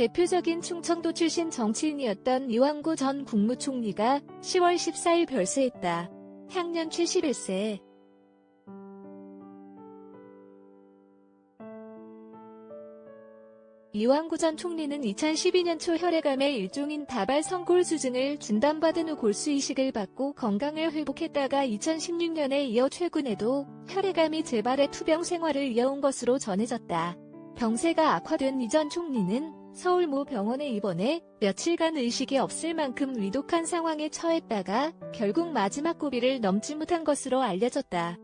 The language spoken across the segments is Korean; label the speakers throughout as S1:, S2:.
S1: 대표적인 충청도 출신 정치인이었던 이왕구 전 국무총리가 10월 14일 별세했다. 향년 71세. 이왕구 전 총리는 2012년 초 혈액암의 일종인 다발 성골 수증을 진단받은 후 골수 이식을 받고 건강을 회복했다가 2016년에 이어 최근에도 혈액암이 재발해 투병 생활을 이어온 것으로 전해졌다. 병세가 악화된 이 전 총리는 서울 모 병원에 입원해 며칠간 의식이 없을 만큼 위독한 상황에 처했다가 결국 마지막 고비를 넘지 못한 것으로 알려졌다.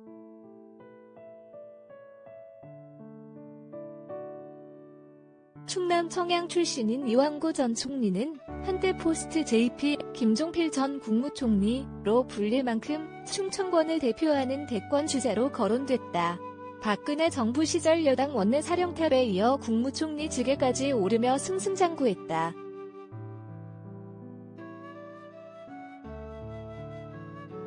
S1: 충남 청양 출신인 이왕구 전 총리는 한때 포스트 JP 김종필 전 국무총리로 불릴 만큼 충청권을 대표하는 대권 주자로 거론됐다. 박근혜 정부 시절 여당 원내 사령탑에 이어 국무총리 직에까지 오르며 승승장구했다.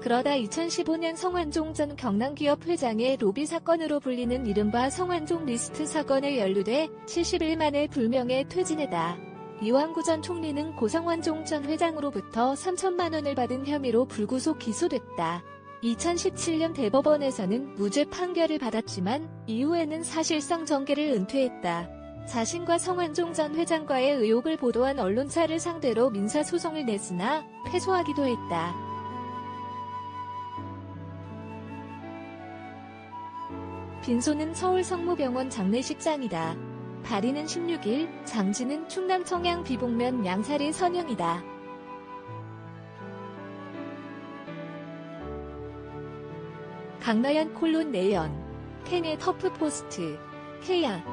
S1: 그러다 2015년 성완종 전 경남기업 회장의 로비 사건으로 불리는 이른바 성완종 리스트 사건에 연루돼 70일 만에 불명예 퇴진했다. 이왕구 전 총리는 고성완종 전 회장으로부터 3천만 원을 받은 혐의로 불구속 기소됐다. 2017년 대법원에서는 무죄 판결을 받았지만 이후에는 사실상 정계를 은퇴했다. 자신과 성완종 전 회장과의 의혹을 보도한 언론사를 상대로 민사소송을 냈으나 패소하기도 했다. 빈소는 서울 성모병원 장례식장이다. 발이는 16일, 장지는 충남 청양 비봉면 양사리 선영이다. 강나연 콜론 내연, 캔의 터프 포스트, 케야,